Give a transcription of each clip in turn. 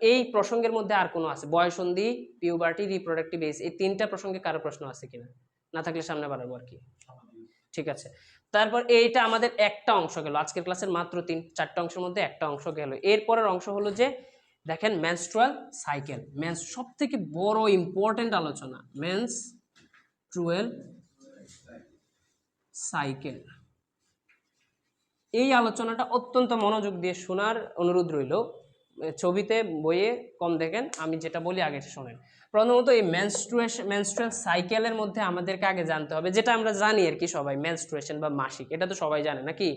এই প্রসঙ্গের মধ্যে আর কোনো আছে? বয়সন্ধি পিউবার্টি রিপ্রোডাক্টিভ এজ এই তিনটা প্রসঙ্গে কারও প্রশ্ন আছে কিনা? না থাকলে সামনে বাড়াবো আর কি। ঠিক আছে। তারপর এইটা আমাদের একটা অংশ গেল। আজকের ক্লাসের মাত্র তিন, চারটা অংশের মধ্যে একটা অংশ গেল। এরপরের অংশ হলো যে, দেখেন মেনস্ট্রুয়াল সাইকেল মেন্স সব থেকে বড় ইম্পর্টেন্ট আলোচনা। মেন্স ট্রুয়েল সাইকেল এই আলোচনাটা অত্যন্ত মনোযোগ দিয়ে শোনার অনুরোধ রইল। ছবিতে বইয়ে কম দেখেন, আমি যেটা বলি আগে শোনেন। প্রথমত এই মেনস্ট্রুয়েশন মেনস্ট্রুয়াল সাইকেলের মধ্যে আমাদেরকে আগে জানতে হবে, যেটা আমরা জানি আর কি সবাই মেনস্ট্রুয়েশন বা মাসিক, এটা তো সবাই জানে নাকি?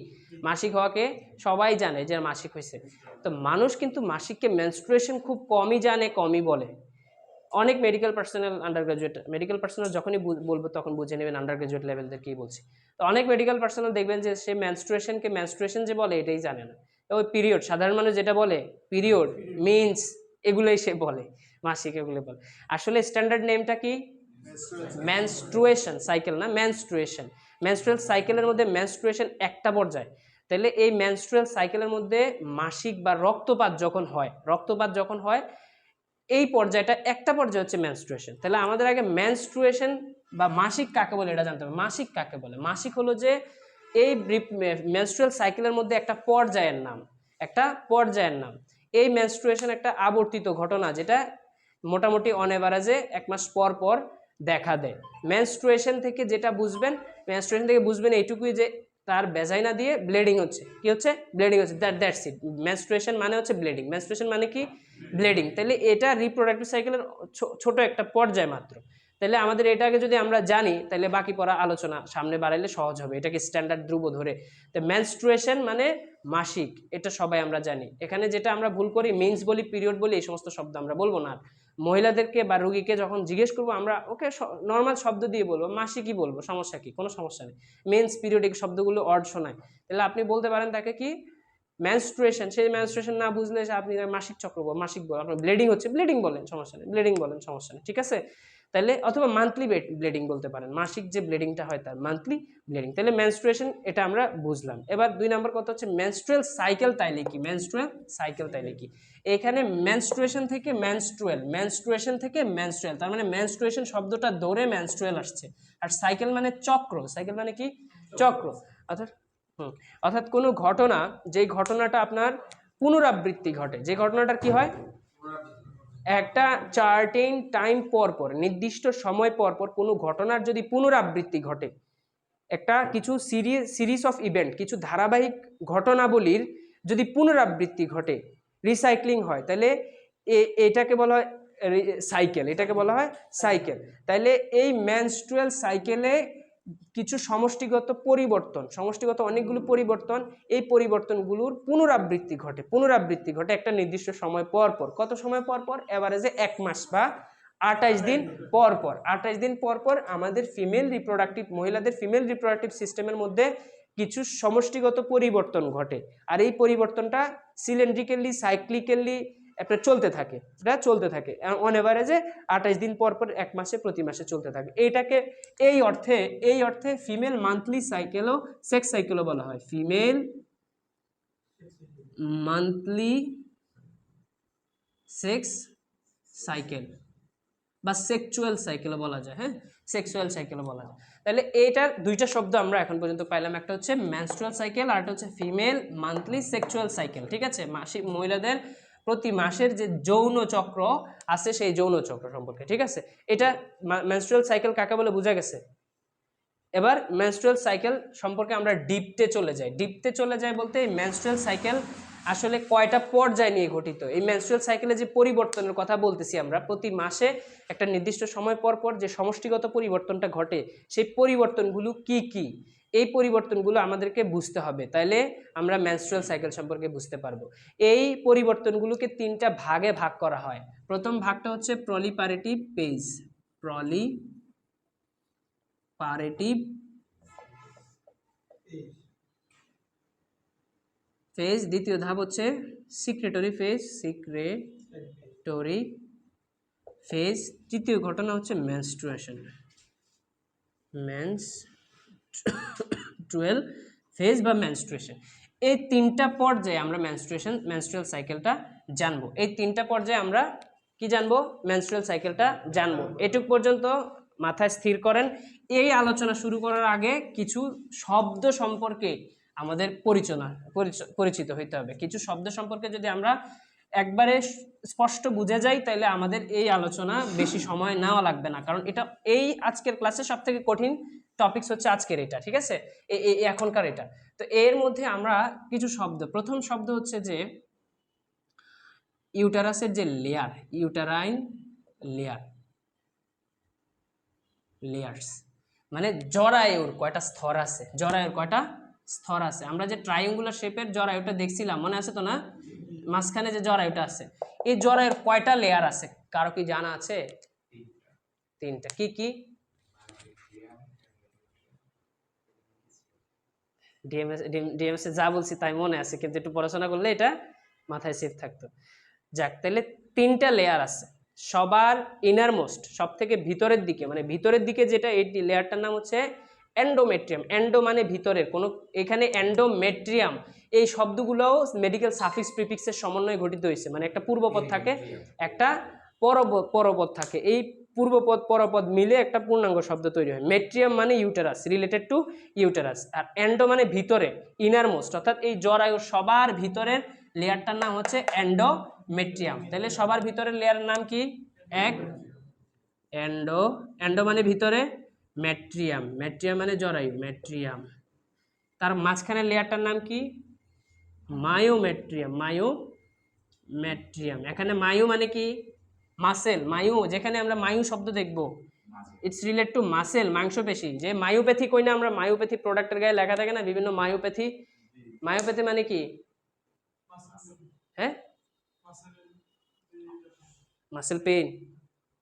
মাসিক হওয়াকে সবাই জানে যে মাসিক হয়েছে। তো মানুষ কিন্তু মাসিককে মেনস্ট্রুয়েশন খুব কমই জানে, কমই বলে। অনেক medical personal undergraduate medical personal যখনই বলব তখন বুঝে নেবেন আন্ডার গ্রাজুয়েট লেভেলদের কী বলছি। তো অনেক মেডিকেল পার্সোনাল দেখবেন যে সে মেনস্ট্রুয়েশনকে মেনস্ট্রুয়েশন যে বলে, এটাই জানে না। ওই পিরিয়ড সাধারণ মানুষ যেটা বলে পিরিয়ড মিন্স এগুলোই সে বলে, মাসিক এগুলো বলে। আসলে স্ট্যান্ডার্ড নেমটা কি? ম্যানস্ট্রুয়েশন সাইকেল না ম্যানস্ট্রুয়েশন মেনস্ট্রুয়াল সাইকেলের মধ্যে মেনস্ট্রুয়েশন একটা পর্যায়। তাহলে এই মেনস্ট্রুয়াল সাইকেলের মধ্যে মাসিক বা রক্তপাত যখন হয়, রক্তপাত যখন হয়, এই পর্যায়টা একটা পর্যায় হচ্ছে ম্যানস্ট্রুয়েশন তাহলে আমাদের আগে মেনস্ট্রুয়েশন বা মাসিক কাকে বলে, এটা জানতে হবে। মাসিক কাকে বলে? মাসিক হলো যে এই মেনস্ট্রুয়াল সাইকেলের মধ্যে একটা পর্যায়ের নাম, একটা পর্যায়ের নাম। এই মেনস্ট্রুয়েশন একটা আবর্তিত ঘটনা যেটা মোটামুটি অন এক মাস পর পর দেখা দেয়। মেনস্ট্রুয়েশন থেকে যেটা বুঝবেন মেনস্ট্রুয়েশন থেকে বুঝবেন এইটুকুই যে তার বেজাইনা দিয়ে ব্লেডিং হচ্ছে। কি হচ্ছে? ব্লেডিং হচ্ছে। দ্যাট দ্যাটস ইট মেনস্ট্রুয়েশন মানে হচ্ছে ব্লিডিং মেনস্ট্রুয়েশন মানে কি? ব্লেডিং তাহলে এটা রিপ্রোডাক্টিভ সাইকেলের ছোট একটা পর্যায় মাত্র। তাহলে আমাদের এটাকে যদি আমরা জানি, তাহলে বাকি পড়া আলোচনা সামনে বাড়াইলে সহজ হবে। এটাকে স্ট্যান্ডার্ড ধ্রুব ধরে। তো মেনস্ট্রুয়েশন মানে মাসিক, এটা সবাই আমরা জানি। এখানে যেটা আমরা ভুল করি মিন্স বলি পিরিয়ড বলি, এই সমস্ত শব্দ আমরা বলব না। মহিলাদেরকে বা রুগীকে যখন জিজ্ঞেস করব, আমরা ওকে নর্মাল শব্দ দিয়ে বলব, মাসিকই বলব, সমস্যা কি? কোনো সমস্যা নেই। মেন্স পিরিয়ডিক শব্দগুলো অড শোনায়। তাহলে আপনি বলতে পারেন তাকে কি? ম্যানস্ট্রুয়েশন সেই মেনস্ট্রুয়েশন না বুঝলে আপনি মাসিক চক্র বল- মাসিক বল, আপনার ব্লিডিং হচ্ছে ব্লিডিং বলেন, সমস্যা নেই ব্লিডিং বলেন, সমস্যা নেই, ঠিক আছে? তাহলে অথবা মান্থলি ব্লিডিং বলতে পারেন। মাসিক যে ব্লিডিংটা হয় তার মান্থলি ব্লিডিং তাহলে মেনস্ট্রুয়েশন এটা আমরা বুঝলাম। এবার দুই নম্বর কথা হচ্ছে মেনস্ট্রুয়াল সাইকেল তাইলে কি? মেনস্ট্রুয়াল সাইকেল তাইলে কি? এখানে মেনস্ট্রুয়েশন থেকে মেনস্ট্রুয়াল মেনস্ট্রুয়েশন থেকে মেনস্ট্রুয়াল তার মানে মেনস্ট্রুয়েশন শব্দটা ধরে মেনস্ট্রুয়াল আসছে। আর সাইকেল মানে চক্র সাইকেল মানে কি? চক্র। অর্থাৎ, হুম, অর্থাৎ কোনো ঘটনা, যেই ঘটনাটা আপনার পুনরাবৃত্তি ঘটে, যে ঘটনাটার কি হয়? একটা চার্টেন টাইম পর পর, নির্দিষ্ট সময় পর পর কোনো ঘটনার যদি পুনরাবৃত্তি ঘটে, একটা কিছু সিরিজ সিরিজ অফ ইভেন্ট, কিছু ধারাবাহিক ঘটনাবলীর যদি পুনরাবৃত্তি ঘটে, রিসাইক্লিং হয়, তাহলে এটাকে বলা হয় সাইকেল, এটাকে বলা হয় সাইকেল। তাহলে এই ম্যানস্ট্রুয়াল সাইকেলে কিছু সমষ্টিগত পরিবর্তন, সমষ্টিগত অনেকগুলো পরিবর্তন, এই পরিবর্তনগুলোর পুনরাবৃত্তি ঘটে। পুনরাবৃত্তি ঘটে একটা নির্দিষ্ট সময় পর পর। কত সময় পর পর? এভারেজে এক মাস বা আঠাইশ দিন পর পর। আঠাইশ দিন পর পর আমাদের ফিমেল রিপ্রোডাক্টিভ মহিলাদের ফিমেল রিপ্রোডাক্টিভ সিস্টেমের মধ্যে কিছু সমষ্টিগত পরিবর্তন ঘটে। আর এই পরিবর্তনটা সিলিন্ড্রিক্যালি সাইক্লিক্যালি একটা চলতে থাকে, এটা চলতে থাকে। অন এভারেজে আঠাইশ দিন পর পর এক মাসে, প্রতি মাসে চলতে থাকে। এইটাকে, এই অর্থে এই অর্থে ফিমেল মান্থলি সাইকেলও সেক্স সাইকেলও বলা হয়। ফিমেল মান্থলি সেক্স সাইকেল বা সেক্সুয়াল সাইকেলও বলা যায় হ্যাঁ? সেক্সুয়াল সাইকেলও বলা যায়। তাহলে এইটার দুইটা শব্দ আমরা এখন পর্যন্ত পাইলাম। একটা হচ্ছে ম্যানস্ট্রুয়াল সাইকেল আর একটা হচ্ছে ফিমেল মান্থলি সেক্সুয়াল সাইকেল ঠিক আছে? মাসিক মহিলাদের প্রতি মাসের যে যৌন চক্র আছে সেই যৌন চক্র সম্পর্কে, ঠিক আছে? এটা মেনস্ট্রুয়াল সাইকেল কাকে বলে বোঝা গেছে? এবার মেনস্ট্রুয়াল সাইকেল সম্পর্কে আমরা ডিপতে চলে যাই। ডিপতে চলে যাই বলতে এই মেনস্ট্রুয়াল সাইকেল আসলে কয়টা পর্যায় নিয়ে গঠিত? এই মেনস্ট্রুয়াল সাইকেলে যে পরিবর্তনের কথা বলতেছি আমরা, প্রতি মাসে একটা নির্দিষ্ট সময় পর পর যে সমষ্টিগত পরিবর্তনটা ঘটে, সেই পরিবর্তনগুলো কি কি? এই পরিবর্তনগুলো আমাদেরকে বুঝতে হবে। তাইলে আমরা মেনস্ট্রুয়াল সাইকেল সম্পর্কে বুঝতে পারব। এই পরিবর্তনগুলোকে তিনটা ভাগে ভাগ করা হয়। প্রথম ভাগটা হচ্ছে প্রলিপারেটিভ পেজ প্রলি পারেটিভ ফেজ দ্বিতীয় ধাপ হচ্ছে সিক্রেটরি ফেজ সিক্রেটরি ফেজ তৃতীয় ঘটনা হচ্ছে মেনস্ট্রুয়েশন মেন্স টুয়েলভ ফেজ বা মেনস্ট্রুয়েশন এই তিনটা পর্যায়ে আমরা মেনস্ট্রুয়েশন মেনস্ট্রুয়াল সাইকেলটা জানব। এই তিনটা পর্যায়ে আমরা কি জানব? মেনস্ট্রুয়াল সাইকেলটা জানব। এটুক পর্যন্ত মাথায় স্থির করেন। এই আলোচনা শুরু করার আগে কিছু শব্দ সম্পর্কে আমাদের পরিচনা, পরিচ- পরিচিত হইতে হবে। কিছু শব্দ সম্পর্কে যদি আমরা একবারে স্পষ্ট বুঝে যাই তাহলে আমাদের এই আলোচনা বেশি সময় নেওয়া লাগবে না। কারণ এটা এই আজকের ক্লাসে সব থেকে কঠিন টপিকস হচ্ছে আজকের এটা, ঠিক আছে? এখনকার এটা। তো এর মধ্যে আমরা কিছু শব্দ, প্রথম শব্দ হচ্ছে যে ইউটারাসের যে লেয়ার ইউটারাইন লেয়ার লেয়ার্স মানে জরায়ুর কয়টা স্তর আছে? জরায়ুর কয়টা স্তর আছে? আমরা যে ট্রাইঙ্গুলার শেপের জরায়ুটা দেখছিলাম, মনে আছে তো না? মাঝখানে যে জরায়ুটা আছে, এই জরায়ুর কয়টা লেয়ার আছে? কারও কি জানা আছে? তিনটা। কি কি? ডিএমএস ডিএমএস যা বলছি তাই মনে আছে কিন্তু একটু পড়াশোনা করলে এটা মাথায় সেফ থাকতো। যাক তাহলে তিনটা লেয়ার আছে। সবার ইনার মোস্ট সব থেকে ভিতরের দিকে মানে ভিতরের দিকে যেটা এই লেয়ারটার নাম হচ্ছে অ্যান্ডোমেট্রিয়াম অ্যান্ডো মানে ভিতরের কোনো এখানে অ্যান্ডোমেট্রিয়াম এই শব্দগুলোও মেডিকেল সাফিক্স প্রিফিক্সের সমন্বয়ে গঠিত হয়েছে। মানে একটা পূর্বপদ থাকে একটা পরব পরপদ থাকে। এই পূর্বপদ, পরপদ মিলে একটা পূর্ণাঙ্গ শব্দ তৈরি হয়। মেট্রিয়াম মানে ইউটেরাস রিলেটেড টু ইউটেরাস আর অ্যান্ডো মানে ভিতরে ইনার মোস্ট অর্থাৎ এই জরায়ু সবার ভিতরের লেয়ারটার নাম হচ্ছে অ্যান্ডো মেট্রিয়াম তাহলে সবার ভিতরের লেয়ারের নাম কি? এক অ্যান্ডো এন্ডো মানে ভিতরে ম্যাট্রিয়াম ম্যাট্রিয়াম মানে জরায়ু ম্যাট্রিয়াম তার মাঝখানের লেয়ারটার নাম কি? মায়োমেট্রিয়াম মায়ো ম্যাট্রিয়াম এখানে মায়ু মানে কি? মাসেল, মায়ু, যেখানে আমরা মায়ু শব্দ দেখব। ইটস রিলেট টু মাসেল মাংসপেশি। যে মায়োপ্যাথি কই না, আমরা মায়োপ্যাথি প্রোডাক্টের গায়ে লেখা থাকে না, বিভিন্ন মায়োপ্যাথি। মায়োপ্যাথি মানে কি? হ্যাঁ? মাসেল পেইন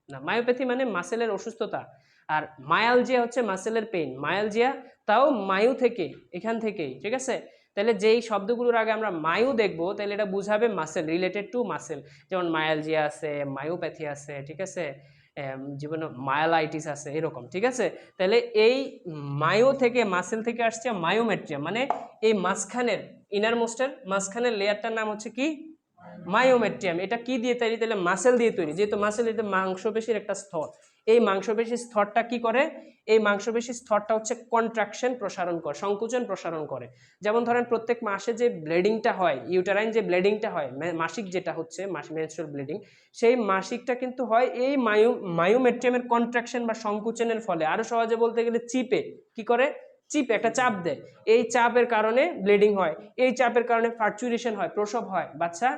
না, মায়োপ্যাথি মানে মাসেলের অসুস্থতা। আর মায়ালজিয়া হচ্ছে মাসেলের পেইন মায়ালজিয়া তাও মায়ু থেকে, এখান থেকেই, ঠিক আছে? তাহলে যেই শব্দগুলোর আগে আমরা মায়ু দেখব তাহলে এটা বুঝাবে মাসেল রিলেটেড টু মাসেল যেমন মায়ালজিয়া আছে মায়োপ্যাথি আছে ঠিক আছে? জীবনে মায়ালাইটিস আছে এরকম ঠিক আছে? তাহলে এই মায়ো থেকে মাসেল থেকে আসছে মায়োমেট্রিয়াম মানে এই মাঝখানের ইনার মোস্টের মাঝখানের লেয়ারটার নাম হচ্ছে কি? মায়োমেট্রিয়াম এটা কি দিয়ে তৈরি? তাহলে মাসেল দিয়ে তৈরি যেহেতু মাসেল এটা মাংসপেশির একটা স্তর। এই মাংসপেশির স্তরটা কি করে? এই মাংসপেশির স্তরটা হচ্ছে কন্ট্রাকশন প্রসারণ করে, সংকুচন প্রসারণ করে। যেমন ধরেন প্রত্যেক মাসে যে ব্লিডিংটা হয় ইউটারাইন যে ব্লিডিংটা হয় মাসিক যেটা হচ্ছে মেনস্ট্রুয়াল ব্লিডিং সেই মাসিকটা কিন্তু হয় এই মায়ু, মায়োমেট্রিয়ামের কন্ট্রাকশন বা সংকুচনের ফলে। আরও সহজে বলতে গেলে চিপে, কি করে? চিপ একটা চাপ দেয়। এই চাপের কারণে ব্লিডিং হয়, এই চাপের কারণে ফার্চুরেশন হয়, প্রসব হয়, বাচ্চা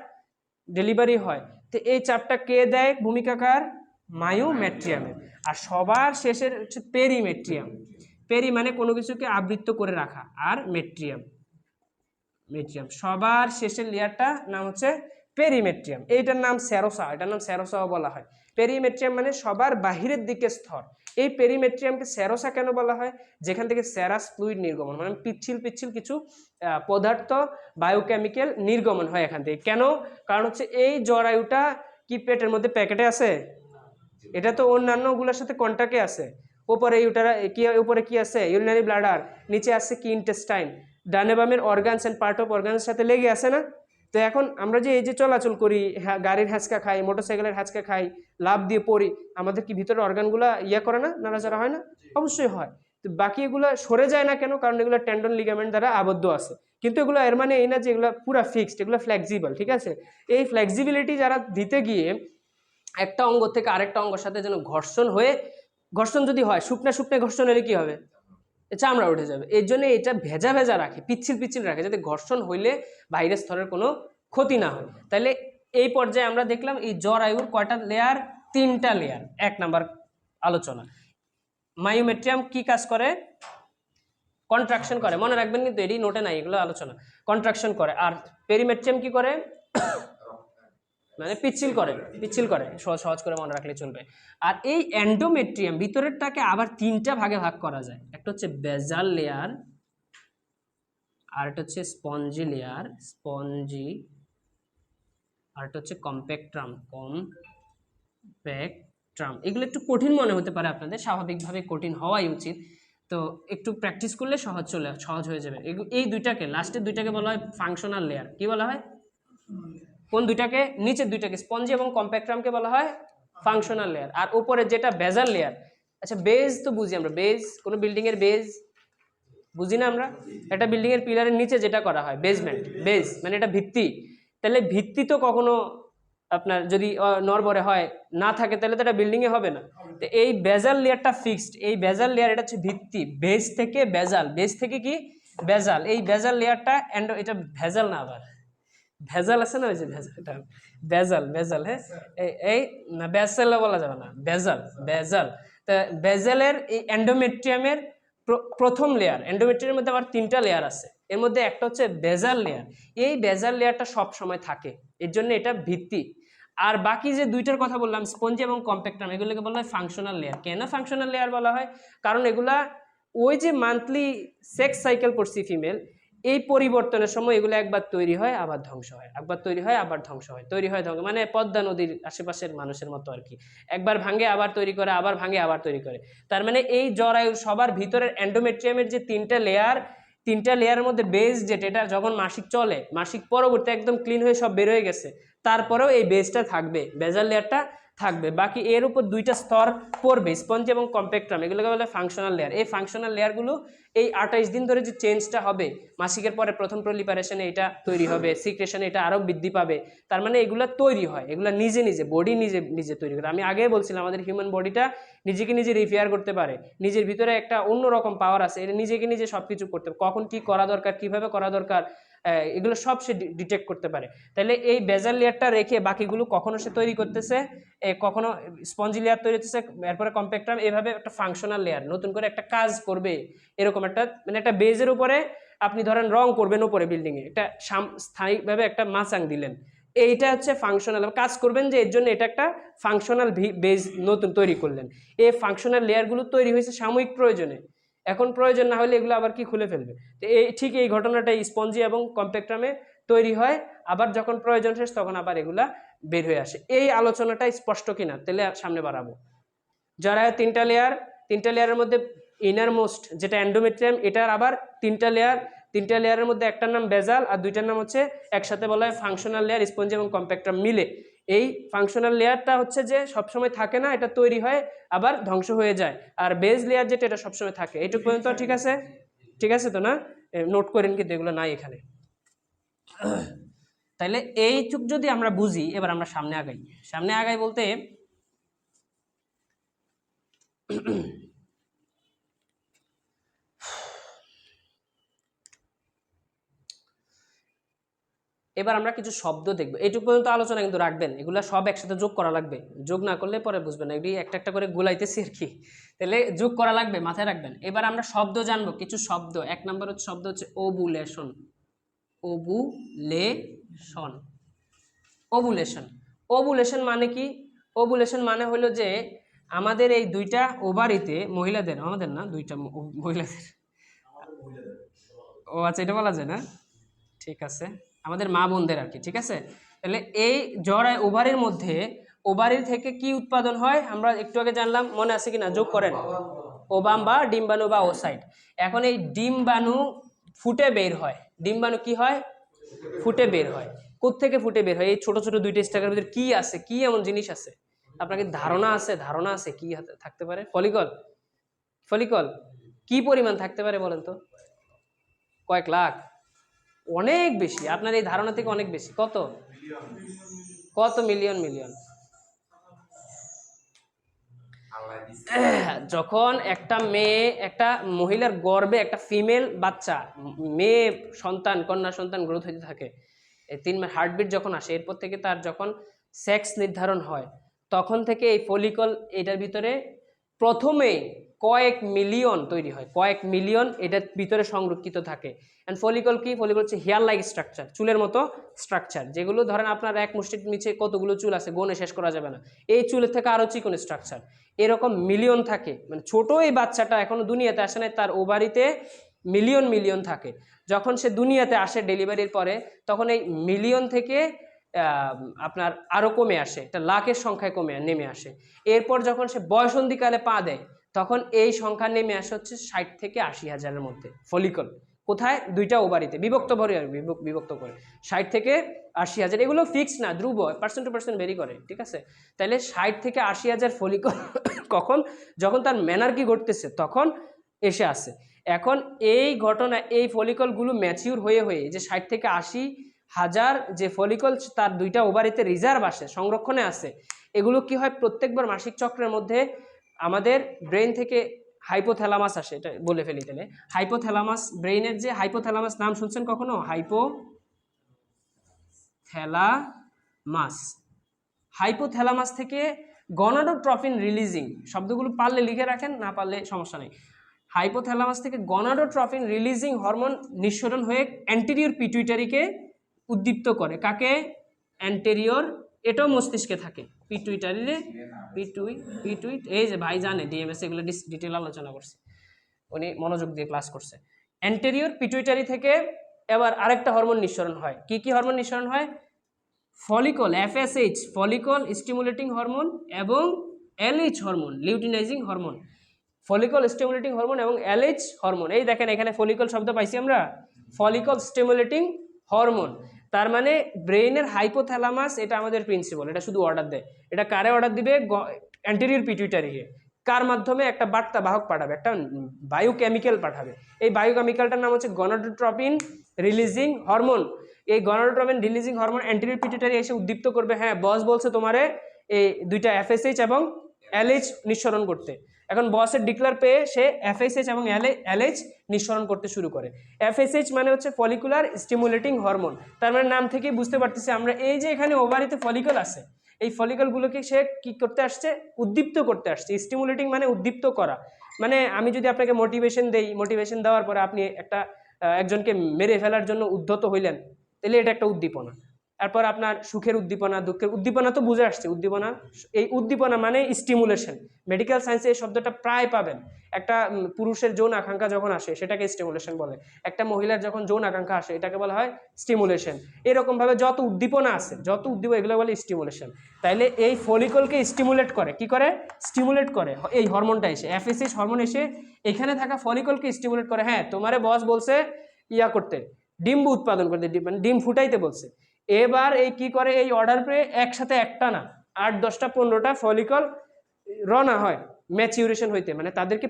ডেলিভারি হয়। তো এই চাপটা কে দেয়? ভূমিকাকার মায়োমেট্রিয়ামের আর সবার শেষের হচ্ছে পেরিমেট্রিয়াম। পেরি মানে কোনো কিছুকে আবৃত্ত করে রাখা। আর মেট্রিয়াম। মেট্রিয়াম। সবার শেষের লেয়ারটা নাম হচ্ছে পেরিমেট্রিয়াম। এইটার নাম স্যারোসা। এটার নাম স্যারোসাও বলা হয়। পেরিমেট্রিয়াম মানে সবার বাহিরের দিকে স্তর। এই পেরিমেট্রিয়ামকে স্যারোসা কেন বলা হয়? যেখান থেকে স্যারাস ফ্লুইড নির্গমন মানে পিচ্ছিল পিচ্ছিল কিছু পদার্থ বায়োকেমিক্যাল নির্গমন হয় এখান থেকে। কেন? কারণ হচ্ছে এই জরায়ুটা কি পেটের মধ্যে প্যাকেটে আছে? এটা তো অন্যান্যগুলোর সাথে কন্টাক্টে আছে। ওপরে ইউটারা কি উপরে কি আছে? ইউরিনারি ব্লাডার নিচে আছে কি ইন্টেস্টাইন ডানে বামের অর্গানস অ্যান্ড পার্ট অফ অর্গানসের সাথে লেগে আছে না? তো এখন আমরা যে এই যে চলাচল করি হ্যাঁ, গাড়ির হ্যাঁচকা খাই মোটরসাইকেলের হ্যাঁচকা খাই লাভ দিয়ে পড়ি আমাদের কি ভিতরে অর্গানগুলো ইয়ে করে না নাড়াচাড়া হয় না? অবশ্যই হয়। তো বাকি এগুলো সরে যায় না কেন? কারণ এগুলো টেন্ডন লিগামেন্ট দ্বারা আবদ্ধ আছে। কিন্তু এগুলো এর মানে এই না যে এগুলো পুরো ফিক্সড এগুলো ফ্লেক্সিবল ঠিক আছে? এই ফ্লেক্সিবিলিটি যারা দিতে গিয়ে একটা অঙ্গ থেকে আরেকটা অঙ্গের সাথে যেন ঘর্ষণ হয়ে, ঘর্ষণ যদি হয়, শুকনা শুকনা ঘর্ষণ হলে কি হবে? চামড়া উঠে যাবে। এর জন্য এটা ভেজা ভেজা রাখে, পিচ্ছিল পিচ্ছিল রাখে, যাতে ঘর্ষণ হইলে বাইরের স্তরের কোনো ক্ষতি না হয়। তাহলে এই পর্যায়ে আমরা দেখলাম এই জ্বর আয়ুর কয়টা লেয়ার তিনটা লেয়ার এক নাম্বার আলোচনা। মায়োমেট্রিয়াম কি কাজ করে? কন্ট্রাকশন করে। মনে রাখবেন কিন্তু এটি নোটে নাই, এগুলো আলোচনা। কন্ট্রাকশন করে। আর পেরিমেট্রিয়াম কি করে? মানে পিচ্ছিল করে পিচ্ছিল করে, সহজ সহজ করে মনে রাখলে চলবে। আর এই অ্যান্ডোমেট্রিয়াম ভিতরেরটাকে আবার তিনটা ভাগে ভাগ করা যায়। একটা হচ্ছে বেজাল লেয়ার আর একটা হচ্ছে স্পঞ্জি লেয়ার স্পঞ্জি আর একটা হচ্ছে কম্প্যাক্ট্রাম কম্প্যাক্ট্রাম এগুলো একটু কঠিন মনে হতে পারে আপনাদের, স্বাভাবিকভাবে কঠিন হওয়াই উচিত। তো একটু প্র্যাকটিস করলে সহজ চলে, সহজ হয়ে যাবে। এই দুইটাকে লাস্টের দুইটাকে বলা হয় ফাংশনাল লেয়ার কি বলা হয়? কোন দুইটাকে? নিচের দুইটাকে। স্পঞ্জি এবং কম্প্যাক্ট্রামকে বলা হয় ফাংশনাল লেয়ার আর উপরে যেটা বেজাল লেয়ার আচ্ছা বেজ তো বুঝি আমরা। বেজ কোনো বিল্ডিং এর বেজ বুঝি না আমরা? একটা বিল্ডিং এর পিলারের নিচে যেটা করা হয় বেজমেন্ট বেজ মানে এটা ভিত্তি। তাহলে ভিত্তি তো কখনো আপনার যদি নরবরে হয়, না থাকে, তাহলে তো এটা বিল্ডিং এ হবে না। তো এই বেজাল লেয়ারটা ফিক্সড এই বেজাল লেয়ার এটা হচ্ছে ভিত্তি। বেজ থেকে বেজাল বেজ থেকে কি? বেজাল এই বেজাল লেয়ারটা অ্যান্ড এটা ভেজাল না আবার। ভেজাল আছে না ওই যে ভেজাল, এটা বেজাল বেজাল হ্যাঁ? এই- বেজাল বলা যাবে না বেজাল বেজাল তা বেজালের এই অ্যান্ডোমেট্রিয়ামের প্রথম লেয়ার অ্যান্ডোমেট্রিয়ামের মধ্যে আবার তিনটা লেয়ার আছে। এর মধ্যে একটা হচ্ছে বেজাল লেয়ার এই বেজাল লেয়ারটা সব সময় থাকে, এর জন্য এটা ভিত্তি। আর বাকি যে দুইটার কথা বললাম স্পঞ্জি এবং কম্প্যাক্টাম এগুলোকে বলা হয় ফাংশনাল লেয়ার কেন ফাংশনাল লেয়ার বলা হয়? কারণ এগুলা ওই যে মান্থলি সেক্স সাইকেল পড়ছি ফিমেল এই পরিবর্তনের সময় এগুলো একবার তৈরি হয়, আবার ধ্বংস হয়। একবার তৈরি হয়, আবার ধ্বংস হয়। তৈরি হয়, ধ্বংস মানে পদ্মা নদীর আশেপাশের মানুষের মতো আর কি। একবার ভাঙে, আবার তৈরি করে, আবার ভাঙে, আবার তৈরি করে। তার মানে এই জরায়ুর সবার ভিতরের অ্যান্ডোমেট্রিয়ামের যে তিনটা লেয়ার তিনটা লেয়ারের মধ্যে বেস যেটা, এটা যখন মাসিক চলে, মাসিক পরবর্তী একদম ক্লিন হয়ে সব বের হয়ে গেছে, তারপরেও এই বেসটা থাকবে। বেজাল লেয়ারটা থাকবে। বাকি এর উপর দুইটা স্তর পড়বে স্পঞ্জ এবং কম্প্যাক্ট্রাম এগুলোকে বলে ফাংশনাল লেয়ার এই ফাংশনাল লেয়ারগুলো এই আঠাইশ দিন ধরে যে চেঞ্জটা হবে, মাসিকের পরে প্রথম প্রলিপারেশনে এটা তৈরি হবে সিক্রেশনে এটা আরও বৃদ্ধি পাবে, তার মানে এগুলো তৈরি হয়, এগুলো নিজে নিজে বডি নিজে নিজে তৈরি করে। আমি আগে বলছিলাম, আমাদের হিউম্যান বডিটা নিজেকে নিজে রিপেয়ার করতে পারে, নিজের ভিতরে একটা অন্যরকম পাওয়ার আছে, এটা নিজেকে নিজে সব কিছু করতে কখন কি করা দরকার, কীভাবে করা দরকার এগুলো সব সে ডিটেক্ট করতে পারে। তাহলে এই বেজাল লেয়ারটা রেখে বাকিগুলো কখনো সে তৈরি করতেছে? কখনো স্পঞ্জি লেয়ার তৈরি হচ্ছে এরপরে কম্প্যাক্টাম এভাবে একটা ফাংশনাল লেয়ার নতুন করে একটা কাজ করবে, এরকম একটা মানে একটা বেজের উপরে আপনি ধরেন রং করবেন উপরে বিল্ডিংয়ে একটা স্থায়ীভাবে একটা মাচাং দিলেন। এইটা হচ্ছে ফাংশনাল কাজ করবেন যে এর জন্য এটা একটা ফাংশনাল বেজ নতুন তৈরি করলেন। এই ফাংশনাল লেয়ারগুলো তৈরি হয়েছে সাময়িক প্রয়োজনে। এখন প্রয়োজন না হলে এগুলো আবার কি খুলে ফেলবে? তো এই, ঠিক এই ঘটনাটা স্পঞ্জি এবং কম্প্যাক্ট্রামে তৈরি হয়, আবার যখন প্রয়োজন শেষ তখন আবার এগুলা বের হয়ে আসে। এই আলোচনাটা স্পষ্ট কিনা, তাহলে সামনে বাড়াবো। যারা তিনটা লেয়ার তিনটা লেয়ারের মধ্যে ইনার মোস্ট যেটা অ্যান্ডোমেট্রিয়াম এটার আবার তিনটা লেয়ার তিনটা লেয়ারের মধ্যে একটার নাম বেজাল আর দুইটার নাম হচ্ছে একসাথে বলা হয় ফাংশনাল লেয়ার স্পঞ্জি এবং কম্প্যাক্ট্রাম মিলে। এই ফাংশনাল লেয়ারটা হচ্ছে যে সবসময় থাকে না, এটা তৈরি হয়, আবার ধ্বংস হয়ে যায়। আর বেজ লেয়ার যেটা, এটা সবসময় থাকে। এইটুকু পর্যন্ত ঠিক আছে? ঠিক আছে তো না? নোট করেন কিন্তু এগুলো নাই এখানে। তাইলে এইটুক যদি আমরা বুঝি, এবার আমরা সামনে আগাই। সামনে আগাই বলতে এবার আমরা কিছু শব্দ দেখব। এইটুকু পর্যন্ত আলোচনা কিন্তু রাখবেন। এগুলো সব একসাথে যোগ করা লাগবে। যোগ না করলে পরে বুঝবেন এগুলি একটা একটা করে গুলাইতেছি আর কি। তাহলে যোগ করা লাগবে, মাথায় রাখবেন। এবার আমরা শব্দ জানব, কিছু শব্দ। এক নম্বর হচ্ছে শব্দ হচ্ছে ওবুলেশন ওবুলেশন ওবুলেশন ওবুলেশন মানে কি? ওবুলেশন মানে হলো যে আমাদের এই দুইটা ওভারিতে মহিলাদের, আমাদের না? দুইটা মহিলাদের। ও আচ্ছা এটা বলা যায় না? ঠিক আছে। আমাদের মা বোনদের আর কি, ঠিক আছে? তাহলে এই জরায় ওভারের মধ্যে ওভারির থেকে কি উৎপাদন হয়? আমরা একটু আগে জানলাম, মনে আছে কি না যোগ করেন। ওবাম বা ডিম্বাণু বা ওসাইট এখন এই ডিম্বাণু ফুটে বের হয়। ডিম্বাণু কি হয়? ফুটে বের হয়। থেকে ফুটে বের হয়? এই ছোট ছোট দুইটা স্টাকের ভিতরে কি আছে? কি এমন জিনিস আছে? আপনাকে ধারণা আছে? ধারণা আছে? কি থাকতে পারে? ফলিকল। ফলিকল। কি পরিমাণ থাকতে পারে বলেন তো? কয়েক লাখ। অনেক বেশি, আপনার এই ধারণা থেকে অনেক বেশি। কত? কত মিলিয়ন মিলিয়ন? যখন একটা মেয়ে, একটা মহিলার গর্বে একটা ফিমেল বাচ্চা, মেয়ে, সন্তান, কন্যা, সন্তান গ্রোথ হতে থাকে তিন মাস হার্টবিট যখন আসে, এরপর থেকে তার যখন সেক্স নির্ধারণ হয়, তখন থেকে এই ফলিকল এটার ভিতরে প্রথমে কয়েক মিলিয়ন তৈরি হয়, কয়েক মিলিয়ন এটার ভিতরে সংরক্ষিত থাকে। অ্যান্ড ফলিকল কি? ফলিকল হচ্ছে হেয়ার লাইক স্ট্রাকচার চুলের মতো স্ট্রাকচার যেগুলো ধরেন আপনার এক মুষ্টির নিচে কতগুলো চুল আছে, গনে শেষ করা যাবে না। এই চুলের থেকে আরও চিকন স্ট্রাকচার এরকম মিলিয়ন থাকে। মানে ছোট এই বাচ্চাটা এখনও দুনিয়াতে আসে নাই, তার ওভারিতে মিলিয়ন মিলিয়ন থাকে। যখন সে দুনিয়াতে আসে ডেলিভারির পরে, তখন এই মিলিয়ন থেকে আপনার আরও কমে আসে। একটা লাখের সংখ্যায় কমে, নেমে আসে। এরপর যখন সে বয়সন্ধিকালে পা দেয় তখন এই সংখ্যা নেমে আসে হচ্ছে ষাট থেকে আশি হাজারের মধ্যে ফলিকল কোথায়? দুইটা ওভারিতে বিভক্ত ভরে বিভক্ত করে। ষাট থেকে আশি হাজার, এগুলো ফিক্স না, ধ্রুব পার্সেন্ট টু পার্সেন্ট ভেরি করে, ঠিক আছে? তাহলে ষাট থেকে আশি হাজার ফলিকল কখন? যখন তার ম্যানার্কি ঘটতেছে, তখন এসে আসে। এখন এই ঘটনা, এই ফলিকলগুলো ম্যাচিউর হয়ে হয়ে, যে ষাট থেকে আশি হাজার যে ফলিকল তার দুইটা ওভারিতে রিজার্ভ আসে, সংরক্ষণে আসে, এগুলো কি হয়? প্রত্যেকবার মাসিক চক্রের মধ্যে আমাদের ব্রেন থেকে হাইপোথ্যালামাস আসে, এটা বলে ফেলি তাহলে। হাইপোথ্যালামাস ব্রেইনের যে হাইপোথ্যালামাস নাম শুনছেন কখনো? হাইপো থ্যালামাস হাইপোথ্যালামাস থেকে গনাডোট্রফিন রিলিজিং শব্দগুলো পারলে লিখে রাখেন, না পারলে সমস্যা নেই। হাইপোথ্যালামাস থেকে গনাডোট্রফিন রিলিজিং হরমোন নিঃসরণ হয়ে অ্যান্টেরিয়র পিটুইটারিকে উদ্দীপ্ত করে। কাকে? অ্যান্টেরিয়র এটাও মস্তিষ্কে থাকে। পিটুইটারিরে পিটুই পিটুইট এই যে ভাই জানে ডিএমএস এগুলো ডিটেল আলোচনা করছে। উনি মনোযোগ দিয়ে ক্লাস করছে। অ্যান্টেরিয়র পিটুইটারি থেকে এবার আরেকটা হরমোন নিঃসরণ হয়। কি কি হরমোন নিঃসরণ হয়? Follicle FSH follicle stimulating hormone এবং LH hormone luteinizing hormone follicle stimulating hormone এবং এলএইচ হরমোন এই দেখেন এখানে ফলিকল শব্দ পাইছি আমরা? ফলিকল স্টিমুলেটিং হরমোন তার মানে ব্রেইনের হাইপোথ্যালামাস এটা আমাদের প্রিন্সিপাল এটা শুধু অর্ডার দেয়। এটা কারে অর্ডার দিবে? অ্যান্টেরিয়র পিটুইটারিকে কার মাধ্যমে? একটা বার্তা বাহক পাঠাবে, একটা বায়োকেমিক্যাল পাঠাবে। এই বায়োকেমিক্যালটার নাম হচ্ছে গনাডোট্রপিন রিলিজিং হরমোন এই gonadotropin releasing hormone anterior pituitary এসে উদ্দীপ্ত করবে হ্যাঁ বস বলছে তোমারে এই দুইটা এফএসএইচ এবং এলএইচ নিঃসরণ করতে। এখন বসের ডিক্লার পেয়ে সে এফএসএইচ এবং এলএইচ নিঃসরণ করতে শুরু করে। এফএসএইচ মানে হচ্ছে ফলিকুলার স্টিমুলেটিং হরমোন তার মানে নাম থেকেই বুঝতে পারতেছি আমরা, এই যে এখানে ওভারিতে ফলিকল আছে, এই ফলিকলগুলোকে সে কি করতে আসছে? উদ্দীপ্ত করতে আসছে। স্টিমুলেটিং মানে উদ্দীপ্ত করা। মানে আমি যদি আপনাকে মোটিভেশন দেই মোটিভেশন দেওয়ার পরে আপনি একটা একজনকে মেরে ফেলার জন্য উদ্ধত হইলেন, তাহলে এটা একটা উদ্দীপনা। তারপর আপনার সুখের উদ্দীপনা, দুঃখের উদ্দীপনা তো বুঝে আসছে, উদ্দীপনা, এই উদ্দীপনা মানে স্টিমুলেশন মেডিকেল সায়েন্সে এই শব্দটা প্রায় পাবেন। একটা পুরুষের যৌন আকাঙ্ক্ষা যখন আসে, সেটাকে স্টিমুলেশন বলে। একটা মহিলার যখন যৌন আকাঙ্ক্ষা আসে, এটাকে বলা হয় স্টিমুলেশন এরকমভাবে যত উদ্দীপনা আছে, যত উদ্দীপনা, এগুলো বলে স্টিমুলেশন তাইলে এই ফলিকলকে স্টিমুলেট করে। কি করে? স্টিমুলেট করে। এই হরমোনটা এসে এফএসএস হরমোন এসে এখানে থাকা ফলিকলকে স্টিমুলেট করে। হ্যাঁ তোমারে বস বলছে, ইয়া করতে ডিম্ব উৎপাদন করতে মানে ডিম ফুটাইতে বলছে। এবার এই কি করে? এই অর্ডার পেয়ে একসাথে একটা না, আট, দশটা, পনেরোটা ফলিকল রওনা হয় ম্যাচিউরেশন হইতে। মানে তাদেরকে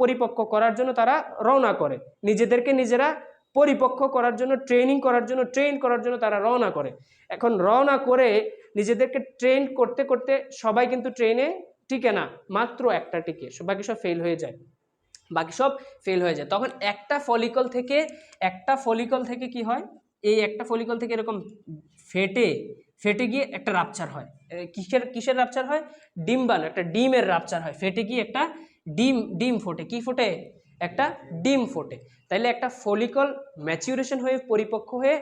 পরিপক্ক করার জন্য তারা রওনা করে। নিজেদেরকে নিজেরা পরিপক্ক করার জন্য ট্রেনিং করার জন্য ট্রেন করার জন্য তারা রওনা করে। এখন রওনা করে নিজেদেরকে ট্রেন করতে করতে সবাই কিন্তু ট্রেনে টিকে না, মাত্র একটা টিকে। বাকি সব ফেল হয়ে যায়। বাকি সব ফেল হয়ে যায়। তখন একটা ফলিকল থেকে, একটা ফলিকল থেকে কি হয়? এই একটা ফলিকল থেকে এরকম ফেটে ফেটে গিয়ে একটা রাপচার হয়। কিসের কিসের রাপচার হয়? ডিম্বাণু একটা ডিমের রাপচার হয়। ফেটে গিয়ে একটা ডিম ডিম ফোটে। কি ফোটে? একটা ডিম ফোটে। তাইলে একটা ফলিকল ম্যাচিউরেশন হয়ে, পরিপক্ক হয়ে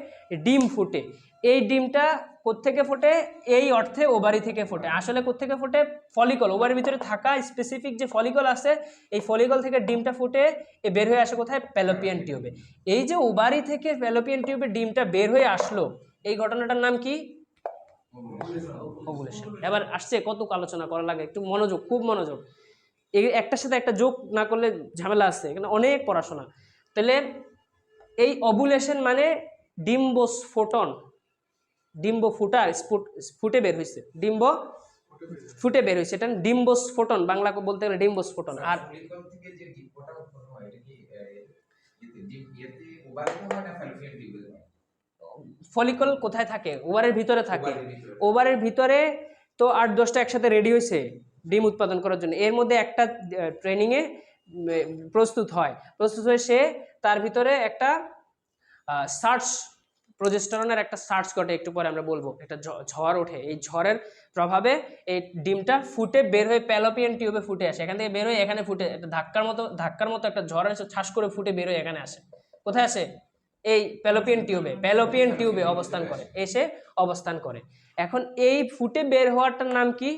ডিম ফুটে। এই ডিমটা কোত্থেকে ফোটে? এই অর্থে ওভারি থেকে ফোটে। আসলে কোত্থেকে ফোটে? ফলিকল ওভারির ভিতরে থাকা স্পেসিফিক যে ফলিকল আছে, এই ফলিকল থেকে ডিমটা ফুটে, এ বের হয়ে আসে কোথায়? প্যালোপিয়ান টিউবে এই যে ওভারি থেকে প্যালোপিয়ান টিউবে ডিমটা বের হয়ে আসলো, এই ঘটনাটার নাম কি? ওভুলেশন এবার আসছে কত আলোচনা করা লাগে? একটু মনোযোগ, খুব মনোযোগ। এই একটার সাথে একটা যোগ না করলে ঝামেলা আছে, এখানে অনেক পড়াশোনা। তাহলে এই অবুলেশন মানে ডিম্বোস্ফোটন ডিম্ব ফুটার স্ফুট ফুটে বের হয়েছে ডিম্ব ফুটে বের হয়েছে এটা ডিম্বোস্ফোটন বাংলা বলতে গেলে ডিম্বোস্ফোটন আর ফলিকল থেকে যে ডিম্বটা উৎপন্ন এটা কি আহ, ইয়েতে ডিম- ইয়েতে ওভারিতে না ফ্যালোপিয়ান টিউবে হয়? ফলিকল কোথায় থাকে? ওভারের ভিতরে থাকে। ওভারের ভিতরে। ওভারের ভিতরে তো আট দশটা একসাথে রেডি হয়েছে ডিম উৎপাদন করার জন্য। এর মধ্যে একটা ট্রেনিংয়ে প্রস্তুত হয়। প্রস্তুত হয়ে সে তার ভিতরে একটা সার্চ প্রজেস্টেরনের একটা সার্চ ঘটে, একটু পরে আমরা বলব। একটা ঝড় ওঠে। এই ঝড়ের প্রভাবে এই ডিমটা ফুটে বের হয়ে প্যালোপিয়ান টিউবে ফুটে আসে। এখান থেকে বের হয়ে এখানে ফুটে, একটা ধাক্কার মতো ধাক্কার মতো একটা ঝড় এসে ছাস করে ফুটে বের হয়ে এখানে আসে। কোথায় আসে? এই প্যালোপিয়ান টিউবে প্যালোপিয়ান টিউবে অবস্থান করে, এসে অবস্থান করে। এখন এই ফুটে বের হওয়াটার নাম কি?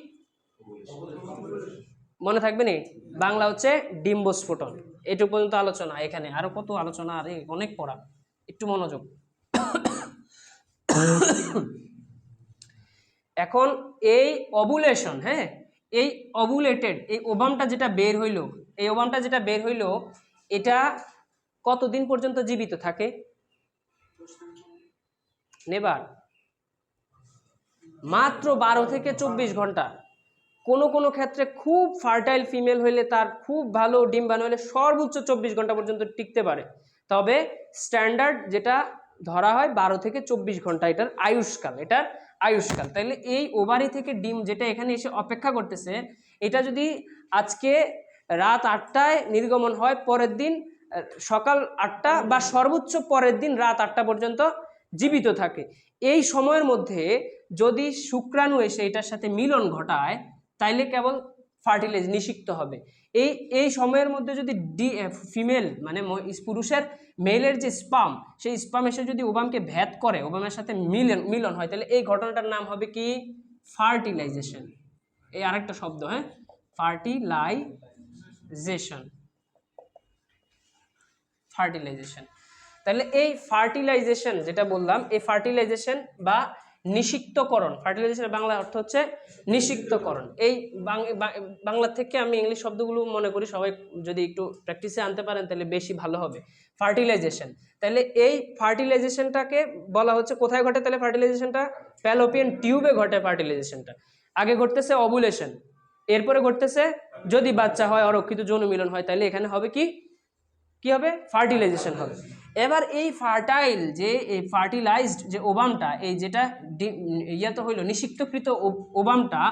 মনে থাকবে নি? বাংলা হচ্ছে ডিম্বস্ফোটন। এটুকু পর্যন্ত আলোচনা এখানে। আরও কত আলোচনা, আরে অনেক পড়া। একটু মনোযোগ। এখন এই অবুলেশন হ্যাঁ? এই অবুলেটেড এই ওবামটা যেটা বের হইল, এই ওবামটা যেটা বের হইল, এটা কতদিন পর্যন্ত জীবিত থাকে? নেবার। মাত্র বারো থেকে চব্বিশ ঘণ্টা। কোনো কোনো ক্ষেত্রে খুব ফার্টাইল ফিমেল হইলে তার খুব ভালো ডিম্বাণু হলে সর্বোচ্চ চব্বিশ ঘণ্টা পর্যন্ত টিকতে পারে। তবে স্ট্যান্ডার্ড যেটা ধরা হয় বারো থেকে চব্বিশ ঘণ্টা, এটার আয়ুষ্কাল এটার আয়ুষ্কাল। তাহলে এই ওভারি থেকে ডিম যেটা এখানে এসে অপেক্ষা করতেছে, এটা যদি আজকে রাত আটটায় নির্গমন হয়, পরের দিন সকাল আটটা বা সর্বোচ্চ পরের দিন রাত আটটা পর্যন্ত জীবিত থাকে। এই সময়ের মধ্যে যদি শুক্রাণু এসে এটার সাথে মিলন ঘটায়, তাইলে কেবল ফার্টিলাইজ, নিষিক্ত হবে। এই এই সময়ের মধ্যে যদি ডি ফিমেল মানে পুরুষের মেলের যে স্পাম, সেই স্পাম এসে যদি ওবামকে ভেদ করে, ওবামের সাথে মিলন মিলন হয়, তাহলে এই ঘটনাটার নাম হবে কি? ফার্টিলাইজেশন। এই আরেকটা শব্দ হ্যাঁ? ফার্টিলাইজেশন। ফার্টিলাইজেশন। তাহলে এই ফার্টিলাইজেশন, যেটা বললাম, এই ফার্টিলাইজেশন বা নিষিক্তকরণ ফার্টিলাইজেশনের বাংলা অর্থ হচ্ছে নিষিক্তকরণ। এই বাংলা থেকে আমি ইংলিশ শব্দগুলো মনে করি, সবাই যদি একটু প্র্যাকটিসে আনতে পারেন তাহলে বেশি ভালো হবে। ফার্টিলাইজেশন তাহলে এই ফার্টিলাইজেশনটাকে বলা হচ্ছে, কোথায় ঘটে তাহলে ফার্টিলাইজেশনটা প্যালোপিয়ান টিউবে ঘটে ফার্টিলাইজেশনটা আগে ঘটতেছে অবুলেশন এরপরে ঘটতেছে যদি বাচ্চা হয়, অরক্ষিত যৌন মিলন হয়, তাহলে এখানে হবে কি? কি হবে? ফার্টিলাইজেশন হবে। এবার এই ফার্টাইল যে এই ফার্টিলাইজড যে ওবামটা এই যেটা ডি- ইয়াতে হইল নিষিক্তকৃত ওবামটা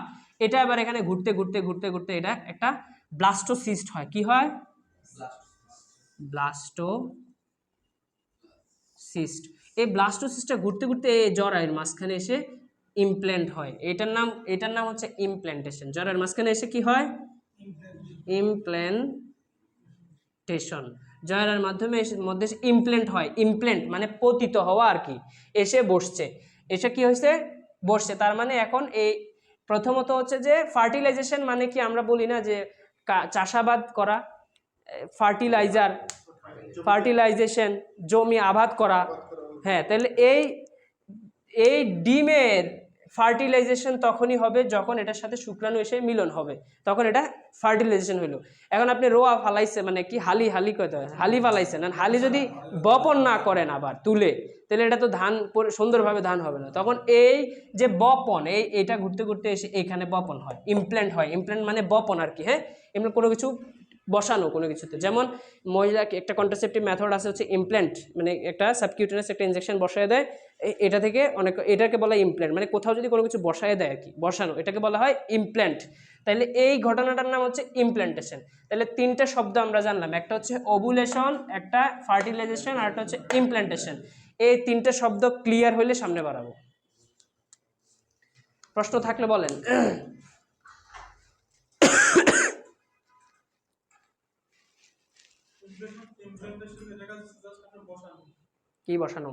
এটা এবার এখানে ঘুরতে ঘুরতে ঘুরতে ঘুরতে এটা একটা ব্লাস্টোসিস্ট হয়। কি হয়? ব্লাস্টো সিস্ট এই ব্লাস্টোসিস্টটা ঘুরতে ঘুরতে এই জরায়ের মাঝখানে এসে ইমপ্ল্যান্ট হয়। এটার নাম এটার নাম হচ্ছে ইমপ্ল্যান্টেশন জরায়ের মাঝখানে এসে কি হয়? ইমপ্ল্যান্টেশন জয়রার মাধ্যমে এসে মধ্যে ইমপ্ল্যান্ট হয় ইমপ্লেন্ট মানে পতিত হওয়া আর কি। এসে বসছে। এসে কি হয়েছে? বসছে। তার মানে এখন এই প্রথমত হচ্ছে যে ফার্টিলাইজেশন মানে কি আমরা বলি না যে চাষাবাদ করা ফার্টিলাইজার ফার্টিলাইজেশন জমি আবাদ করা। হ্যাঁ তাহলে এই এই ডিমের ফার্টিলাইজেশন তখনই হবে যখন এটার সাথে শুক্রাণু এসে মিলন হবে। তখন এটা ফার্টিলাইজেশন হইল। এখন আপনি রোয়া ফালাইছে মানে কি হালি হালি হয়? হালি ফালাইছেন হালি যদি বপন না করেন আবার তুলে, তাহলে এটা তো ধান সুন্দরভাবে ধান হবে না। তখন এই যে বপন, এই এটা ঘুরতে ঘুরতে এসে এখানে বপন হয়, ইমপ্ল্যান্ট হয়। ইমপ্ল্যান্ট মানে বপন আর কি হ্যাঁ? এমনি কোনো কিছু বসানো কোনো কিছুতে। যেমন মহিলাকে একটা কন্ট্রাসেপটিভ মেথড আছে হচ্ছে ইমপ্ল্যান্ট মানে একটা সাবকিউটেনাস একটা ইনজেকশন বসায় দেয় এটা থেকে অনেক, এটাকে বলা ইমপ্ল্যান্ট মানে কোথাও যদি কোনো কিছু বসায় দেয় আর কি, বসানো, এটাকে বলা হয় ইমপ্ল্যান্ট তাহলে এই ঘটনাটার নাম হচ্ছে ইমপ্ল্যান্টেশন তাহলে তিনটা শব্দ আমরা জানলাম, একটা হচ্ছে ওভুলেশন একটা ফার্টিলাইজেশন আর একটা হচ্ছে ইমপ্ল্যান্টেশন এই তিনটা শব্দ ক্লিয়ার হলে সামনে বাড়াবো। প্রশ্ন থাকলে বলেন ইমপ্লেন্টেশন এটা জাস্ট আপনার বসানো কি বসানো?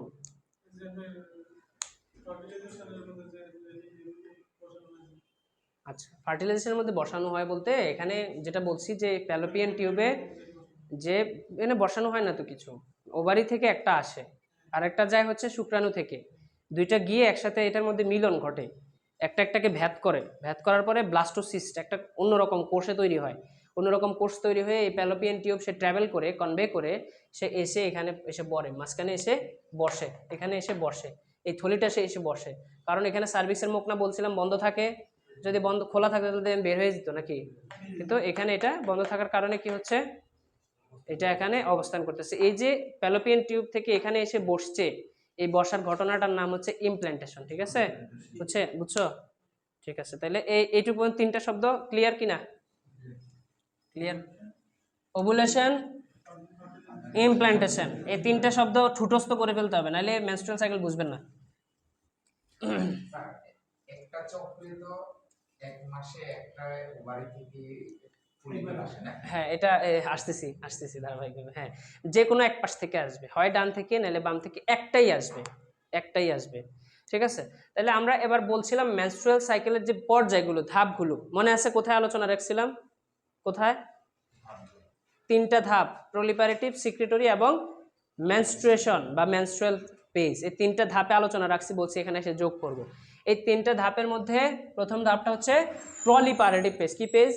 আচ্ছা ফার্টিলাইজেশনের মধ্যে বসানো হয় বলতে এখানে যেটা বলছি যে প্যালোপিয়ান টিউবে যে এখানে বসানো হয় না তো কিছু ওভারি থেকে একটা আসে আর একটা যায় হচ্ছে শুক্রাণু থেকে, দুইটা গিয়ে একসাথে এটার মধ্যে মিলন ঘটে, একটা একটাকে ভ্যাত করে ভ্যাত করার পরে ব্লাস্টোসিস্ট একটা অন্যরকম কোষে তৈরি হয় অন্যরকম কোর্স তৈরি হয়ে এই প্যালোপিয়ান টিউব সে ট্রাভেল করে কনভে করে সে এসে এখানে এসে বরে মাঝখানে এসে বসে এখানে এসে বসে এই থলিটা সে এসে বসে। কারণ এখানে সার্ভিসের মুখ না বলছিলাম বন্ধ থাকে। যদি বন্ধ খোলা থাকতো তাহলে বের হয়ে যেত নাকি? কিন্তু এখানে এটা বন্ধ থাকার কারণে কি হচ্ছে? এটা এখানে অবস্থান করতেছে। এই যে প্যালোপিয়ান টিউব থেকে এখানে এসে বসছে এই বসার ঘটনাটার নাম হচ্ছে ইমপ্ল্যান্টেশন ঠিক আছে? বুঝছে? বুঝছ? ঠিক আছে তাহলে এই এইটুকু তিনটা শব্দ ক্লিয়ার কিনা? ক্লিয়ার ওভুলেশন ইমপ্ল্যান্টেশন এই তিনটা শব্দ ঠুটস্থ করে ফেলতে হবে নাহলে মেনস্ট্রুয়াল সাইকেল বুঝবেন না। স্যার, একটা চক্রে তো এক মাসে একটা বাড়ি থেকে পরিবার আসে না? হ্যাঁ এটা আসতেছি আসতেছি ধারাবাহিকভাবে হ্যাঁ। যে কোনো এক পাশ থেকে আসবে হয় ডান থেকে নাহলে বাম থেকে একটাই আসবে একটাই আসবে ঠিক আছে? তাহলে আমরা এবার বলছিলাম মেনস্ট্রুয়াল সাইকেলের যে পর্যায়গুলো ধাপগুলো মনে আছে কোথায় আলোচনা রাখছিলাম? কোথায়? তিনটা ধাপ প্রলিপারেটিভ সিক্রেটরি এবং ম্যানস্ট্রুয়েশন বা ম্যানস্ট্রুয়াল পেজ এই তিনটা ধাপে আলোচনা রাখছি, বলছি এখানে এসে যোগ করব। এই তিনটা ধাপের মধ্যে প্রথম ধাপটা হচ্ছে প্রলিপারেটিভ পেজ কি পেজ